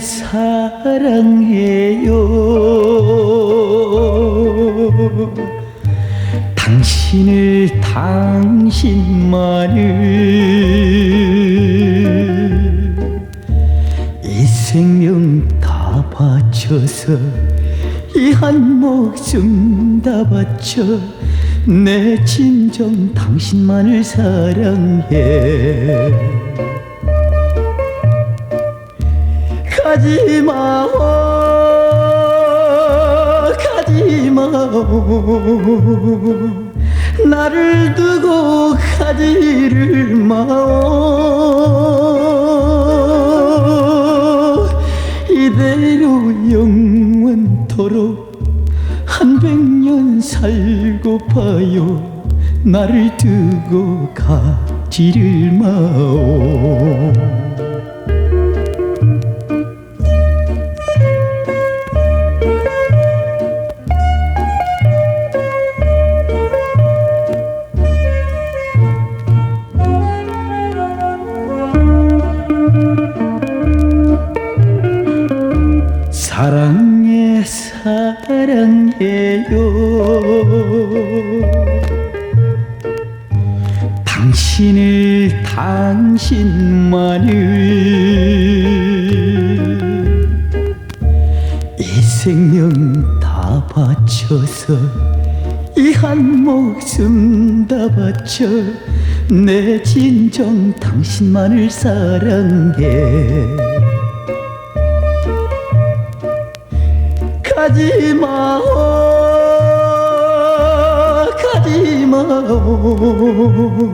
사랑해요. 당신을 당신만을 이 생명 다 바쳐서 이 한 목숨 다 바쳐 내 진정 당신만을 사랑해 가지 마오 가지 마오. 나를 두고 가지를 마오. 이대로 영원토록 한 백년 살고 봐요. 나를 두고 가지를 마오 사랑해 사랑해요. 당신을 당신만을 이 생명 다 바쳐서 이 한 목숨 다 바쳐 내 진정 당신만을 사랑해 가지 마오 가지 마오.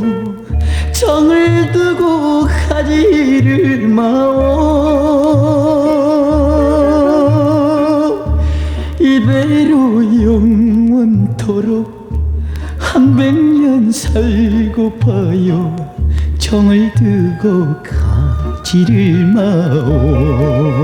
정을 두고 가지를 마오. 이대로 영원토록 한 백년 살고 봐요 정을 두고 가지를 마오